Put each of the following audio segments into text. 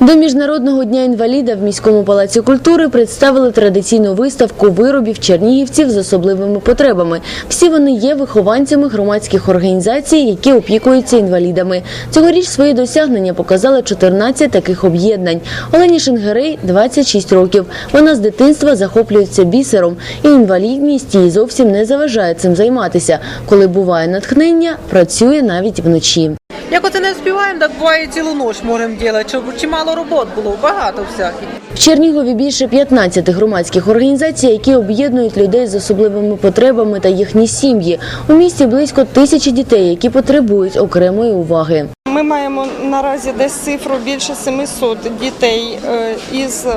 До міжнародного дня інваліда в міському палаці культури представили традиційну виставку виробів чернігівців з особливими потребами. Всі вони є вихованцями громадських організацій, які опікуються інвалідами. Цьогоріч свої досягнення показали 14 таких об'єднань. Олені Шенгерей 26 років. Вона з дитинства захоплюється бісером, і інвалідність їй зовсім не заважає цим займатися. Коли буває натхнення, працює навіть вночі. Як оце не співаємо, так буває цілу ніч можемо робити, щоб чимало робот було, багато всяких. В Чернігові більше 15 громадських організацій, які об'єднують людей з особливими потребами та їхні сім'ї. У місті близько тисячі дітей, які потребують окремої уваги. Ми маємо наразі десь цифру більше 700 дітей е, із е,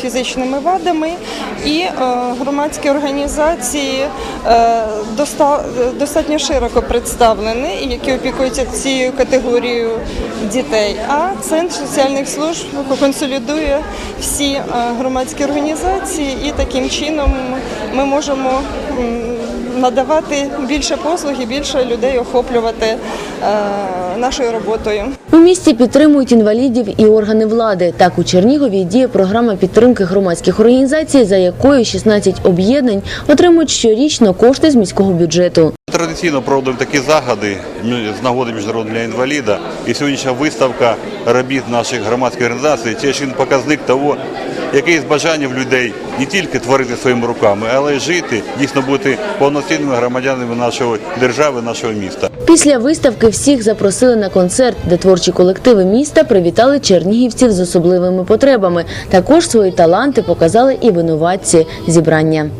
фізичними вадами, і е, громадські організації доста- достатньо широко представлені, які опікуються цією категорією дітей. А центр соціальних служб консолідує всі громадські організації, і таким чином ми можемо надавати більше послуг і більше людей охоплювати е, нашою роботою. У місті підтримують інвалідів і органи влади. Так у Чернігові діє програма підтримки громадських організацій, за якою 16 об'єднань отримують щорічно кошти з міського бюджету. Традиційно проводимо такі заходи ну, з нагоди міжнародного дня інваліда. І сьогоднішня виставка робіт наших громадських організацій це ще один показник того, яке є бажання в людей не тільки творити своїми руками, але й жити, дійсно бути повноцінними громадянами нашої держави, нашого міста. Після виставки всіх запросили на концерт, де творчі колективи міста привітали чернігівців з особливими потребами. Також свої таланти показали і винуватці зібрання.